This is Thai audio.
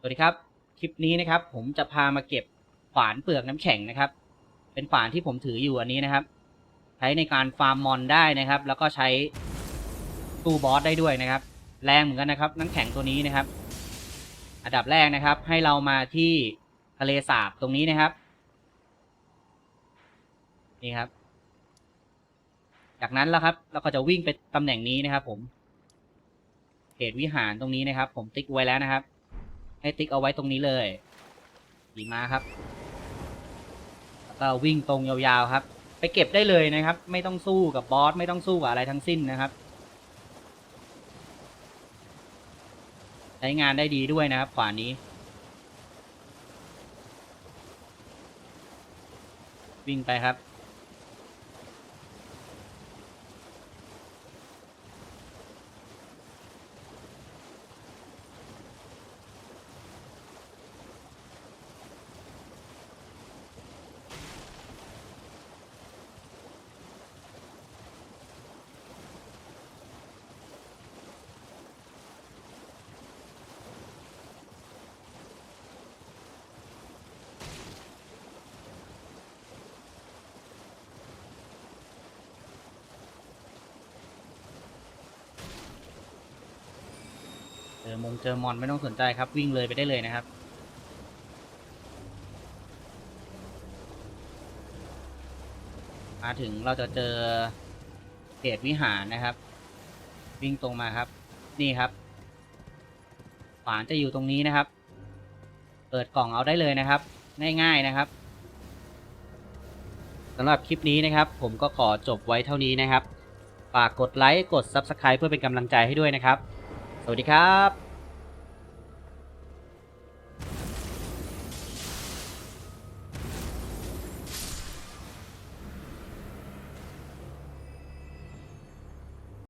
สวัสดีครับ คลิปนี้นะครับ ผมจะพามาเก็บฝานเปลือกน้ำแข็งนะครับ เป็นฝานที่ผมถืออยู่อันนี้นะครับ ใช้ในการฟาร์มมอนได้นะครับ แล้วก็ใช้ตู้บอสได้ด้วยนะครับ แรงเหมือนกันนะครับ น้ำแข็งตัวนี้นะครับ อันดับแรกนะครับ ให้เรามาที่ทะเลสาบตรงนี้นะครับ นี่ครับ จากนั้นแล้วครับ เราก็จะวิ่งไปตำแหน่งนี้นะครับ ผมเขตวิหารตรงนี้นะครับ ผมติ๊กไว้แล้วนะครับ ให้ติ๊กเอาไว้ตรงนี้เลยขี่ม้าครับแล้วก็วิ่งตรงยาวๆครับ ไปเก็บได้เลยนะครับ ไม่ต้องสู้กับบอสไม่ต้องสู้กับอะไรทั้งสิ้นนะครับ ใช้งานได้ดีด้วยนะครับขวานนี้ วิ่งไปครับ อมงเจอมอนไม่ต้องสนใจครับ วิ่งเลยไปได้เลยนะครับ มาถึงเราจะเจอเขตวิหารนะครับ วิ่งตรงมาครับ นี่ครับฝานจะอยู่ตรงนี้นะครับ เปิดกล่องเอาได้เลยนะครับ ง่ายๆนะครับสำหรับคลิปนี้นะครับ ผมก็ขอจบไว้เท่านี้นะครับ ฝากกดไลค์ กด Subscribe เพื่อเป็นกำลังใจให้ด้วยนะครับ วัสดีครับ